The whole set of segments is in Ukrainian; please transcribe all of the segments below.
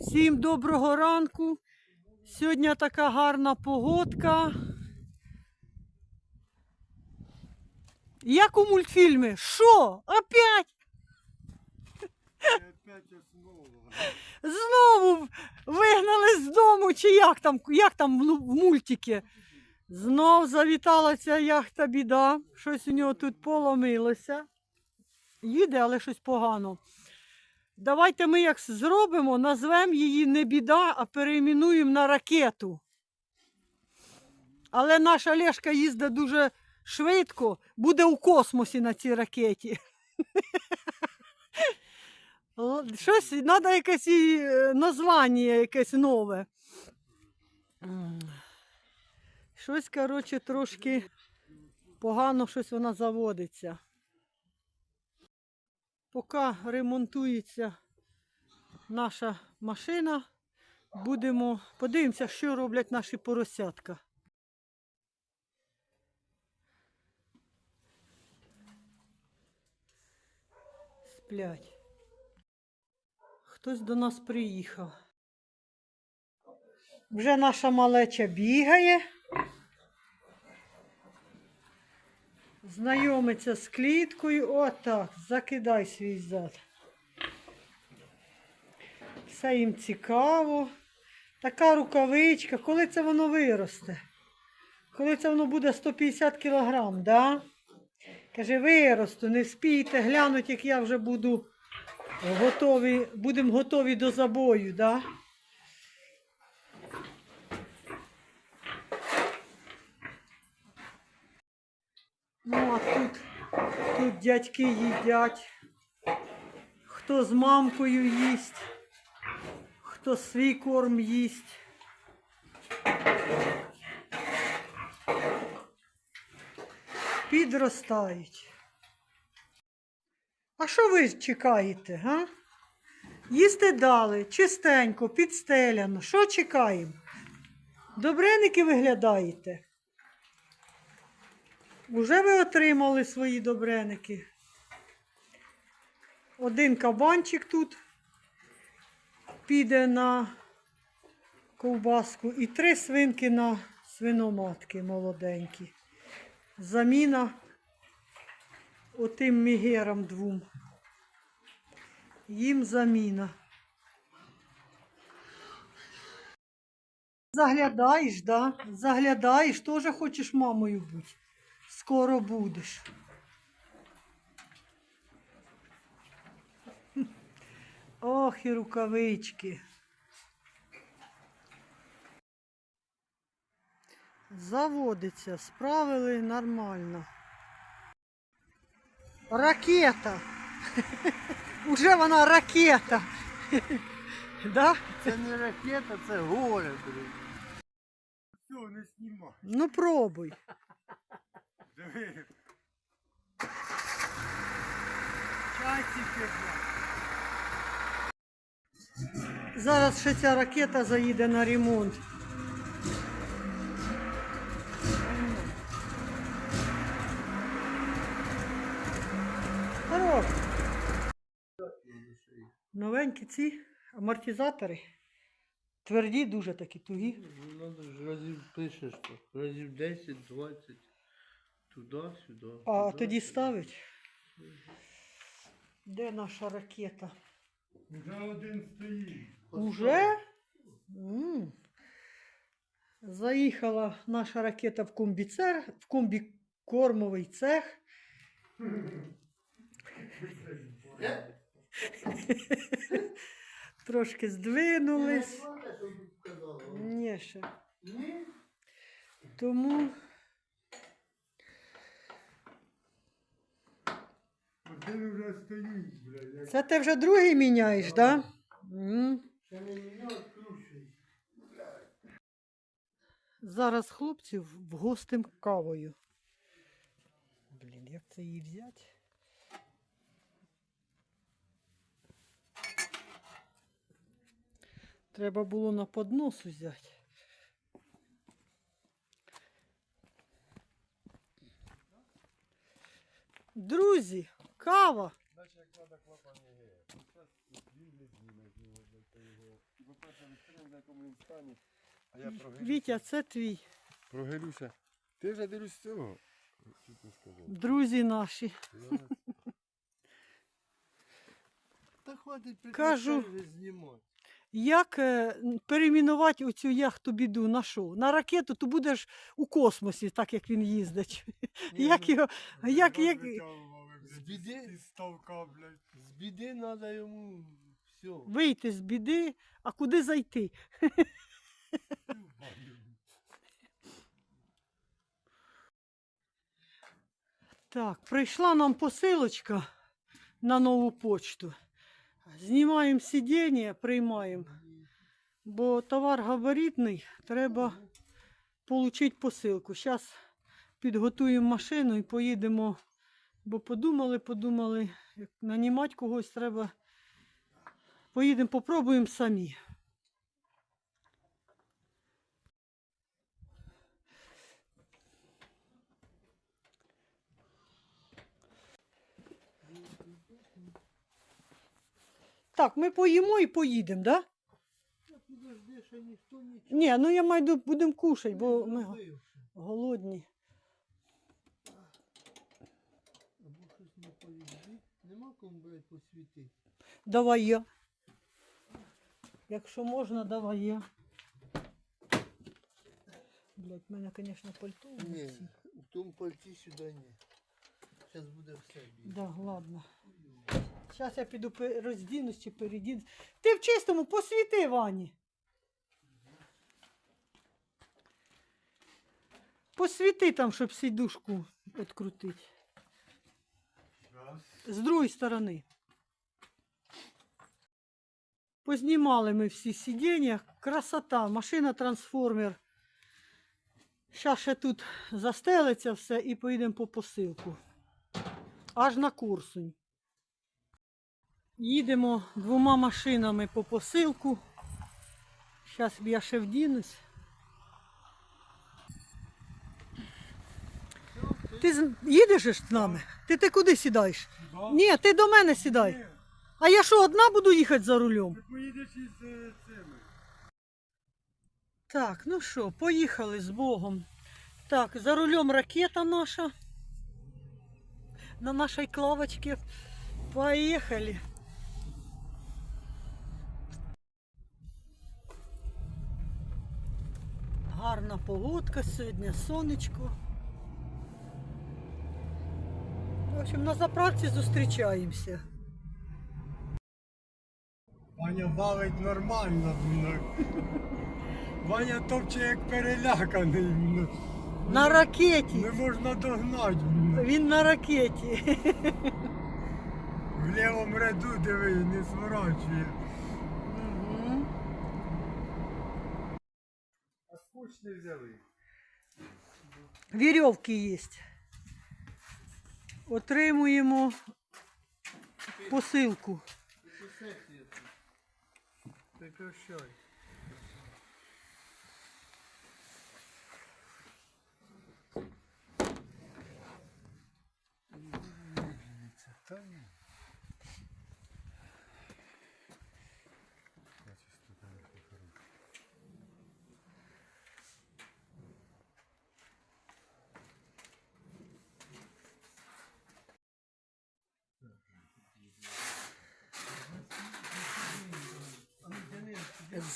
Всім доброго ранку. Сьогодні така гарна погодка. Як у мультфільмі? Що? Опять? Знову вигнали з дому, чи як там, як там в мультики? Знов завітала ця яхта біда. Щось у нього тут поломилося. Їде, але щось погано. Давайте ми як зробимо, назвемо її не біда, а перейменуємо на ракету. Але наша Лешка їздить дуже швидко, буде у космосі на цій ракеті. Щось треба якесь е, названня якесь нове. Щось, коротше, трошки погано щось вона заводиться. Поки ремонтується наша машина, будемо подивимося, що роблять наші поросятка. Сплять. Хтось до нас приїхав. Вже наша малеча бігає. Знайомиться з кліткою. Отак, закидай свій зад. Все їм цікаво. Така рукавичка. Коли це воно виросте? Коли це воно буде 150 кілограм, да? Каже, виросту, не спійте, глянуть, як я вже буду готові, будемо готові до забою, да? Ну, а тут, тут дядьки їдять. Хто з мамкою їсть, хто свій корм їсть. Підростають. А що ви чекаєте, га? Їсти дали, чистенько, підстеляно. Що чекаємо? Добреники виглядаєте? Уже ви отримали свої добреники. Один кабанчик тут піде на ковбаску і три свинки на свиноматки молоденькі. Заміна отим мігерам двом. Їм заміна. Заглядаєш, да? Заглядаєш, теж хочеш мамою бути. Скоро будеш. Ох, і рукавички. Заводиться, справили нормально. Ракета. Уже вона ракета. Да? Це не ракета, це горе, блін. Все, не знімай. Ну пробуй. Диви. Часики, Зараз ще ця ракета заїде на ремонт. Хорош. Новенькі ці амортизатори. Тверді дуже такі тугі. Ну, надо ж разів пишеш так. Разів 10, 20. Туди, сюди. А туди, тоді сюди. ставить. Де наша ракета? Уже один стоїть. Уже? М. Заїхала наша ракета в комбіцех, в комбікормовий цех. Трошки здвинулись. Ні, ще. Тому Один вже стоїть, блядь. як це ти вже другий міняєш, так? Да? Це не мене відкручує. Зараз хлопців вгостим кавою. Блін, як це її взяти? Треба було на поднос взяти. Друзі, кава. в якому він стані. А я прогилюся. Вітя, це твій. Прогилюся. Ти вже дивлюсь цього. Чуть не сказав. Друзі наші. Я- Та хватить Кажу. приключень вже знімати. Як е, перейменувати оцю яхту біду на що? На ракету, то будеш у космосі, так як він їздить. Ні, Як ну, його, як, як... З біди, з біди треба йому все. Вийти з біди, а куди зайти? Так, прийшла нам посилочка на нову почту. Знімаємо сидіння, приймаємо, бо товар габаритний, треба отримати посилку. Зараз підготуємо машину і поїдемо, бо подумали, подумали, як нанімати когось треба. Поїдемо, попробуємо самі. Так, ми поїмо і поїдемо, так? Да? Ні, ну я маю будемо кушати, бо ми голодні. Щось. Нема кому, блядь, посвітити. Давай я. Якщо можна, давай я. Блять, в мене, звісно, пальто. у Ні, в тому пальті сюди ні. Зараз буде все біле. Да, ладно. Зараз я піду пе- роздінусь чи передінусь. Ти в чистому посвіти, Вані. Посвіти там, щоб сідушку відкрутити. З другої сторони. Познімали ми всі сидіння. Красота, машина трансформер. Зараз ще тут застелиться все і поїдемо по посилку. Аж на Курсунь. Їдемо двома машинами по посилку. Зараз я ще вдінусь. Ти з- їдеш ж з нами? Ти, ти куди сідаєш? Ні, ти до мене сідай. А я що, одна буду їхати за рулем? Ти Поїдеш із е, цими. Так, ну що, поїхали з Богом. Так, за рулем ракета наша. На нашій клавочці. Поїхали. Гарна погодка сьогодні, сонечко. В общем, на заправці зустрічаємося. Ваня валить нормально. Ваня топче як переляканий. На ракеті. Не можна догнати. Він на ракеті. В лівому ряду диви, не зворачує. Мгм. А скуч не взяли. Вірьовки є. Отримуємо посилку. Прекращай. Та ні.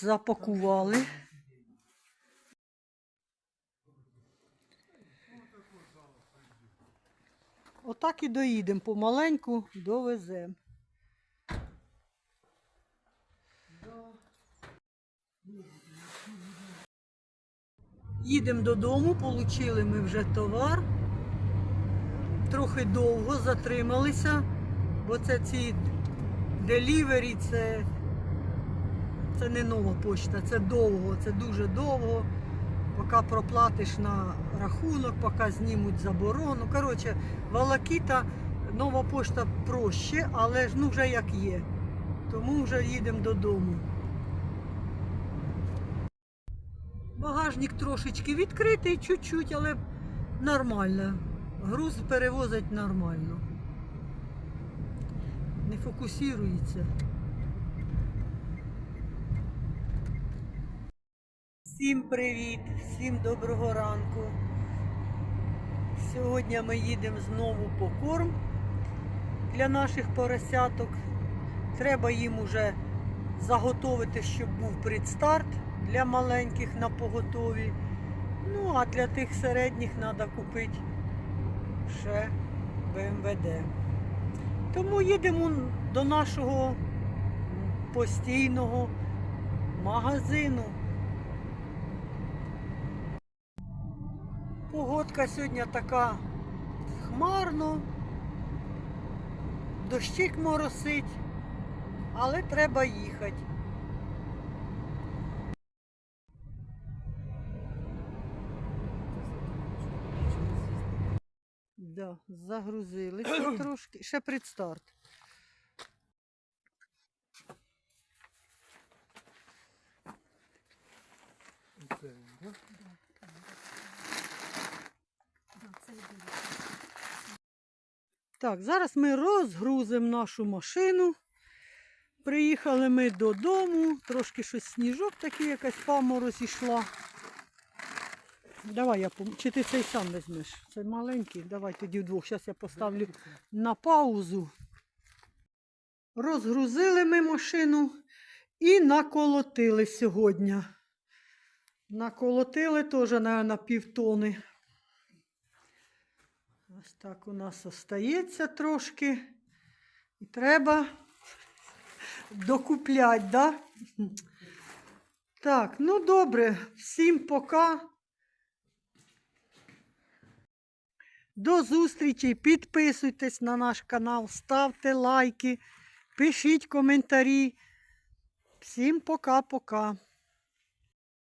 Запакували. Отак і доїдемо помаленьку, довеземо. Їдемо додому, отримали ми вже товар. Трохи довго затрималися, бо це ці делівері, це це не нова почта, це довго, це дуже довго. Поки проплатиш на рахунок, поки знімуть заборону. Коротше, Валакіта, нова почта проще, але ж ну вже як є. Тому вже їдемо додому. Багажник трошечки відкритий, чуть-чуть, але нормально. Груз перевозить нормально. Не фокусується. Всім привіт, всім доброго ранку. Сьогодні ми їдемо знову по корм для наших поросяток. Треба їм уже заготовити, щоб був предстарт для маленьких на поготові. Ну, а для тих середніх треба купити ще БМВД. Тому їдемо до нашого постійного магазину. Погодка сьогодні така хмарно, дощик моросить, але треба їхати. Да, загрузилися трошки. Ще предстарт. Так, зараз ми розгрузимо нашу машину. Приїхали ми додому, трошки щось сніжок такий, якась паморозь ішла. Давай я пом... Чи ти цей сам візьмеш? Цей маленький, давай тоді вдвох. Зараз я поставлю на паузу. Розгрузили ми машину і наколотили сьогодні. Наколотили теж, на півтони. Ось так у нас остається трошки. І треба докупляти, да? Так, ну добре, всім пока. До зустрічі. Підписуйтесь на наш канал, ставте лайки, пишіть коментарі. Всім пока-пока.